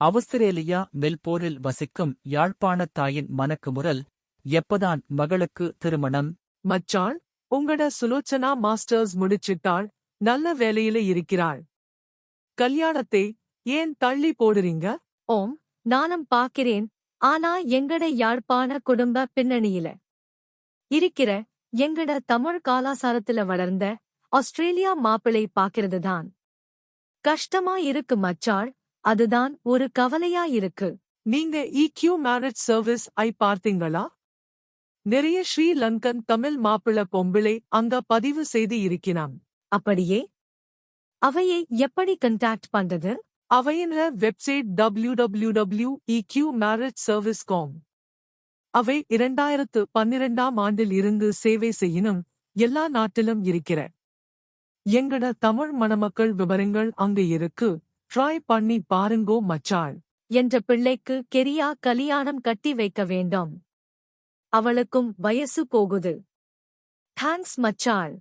Australia மெல்போரில் வசிக்கும் யாழ்ப்பாணத் தாயின் மனக்குமுறல் எப்பதான் மகளுக்கு திருமணம்? மச்சான் உங்கட சுலோச்சனா மாஸ்டர்ஸ் முடிச்சிட்டாள் நல்ல வேலையில இருக்கிறாள். கல்யாணத்தை ஏன் தள்ளி போடுறீங்க? ஓம் நானும் பாக்கிறேன் ஆனா எங்கட யாழ்ப்பாண குடும்ப பின்னணியில இருக்கிற எங்கட தமிழ் கலாசாரத்துல வளர்ந்த ஆஸ்திரேலியா மாப்பிளை பாக்கிறதுதான் கஷ்டமா இருக்கு மச்சாள் அதுதான் ஒரு கவலையா இருக்கு நீங்க இக்யூ மேரேஜ் சர்வீஸ் ஐ பார்த்தீங்களா? நிறைய ஸ்ரீலங்கன் தமிழ் மாப்பிள பொம்பிளை அங்க பதிவு செய்து இருக்கிறான். அப்படியே? அவையை எப்படி கண்டாக்ட் பண்றது? அவையின website W W W EQ marriage service com அவை இரண்டாயிரத்து பன்னிரெண்டாம் ஆண்டில் இருந்து சேவை செய்யணும் எல்லா நாட்டிலும் இருக்கிற. எங்கட தமிழ் மணமக்கள் விவரங்கள் அங்க இருக்கு. ட்ரை பண்ணி பாருங்கோ மச்சாள். என்ற பிள்ளைக்கு கெரியா கலியாணம் கட்டி வைக்க வேண்டும். அவளுக்கும் வயசு போகுது. தேங்க்ஸ் மச்சாள்.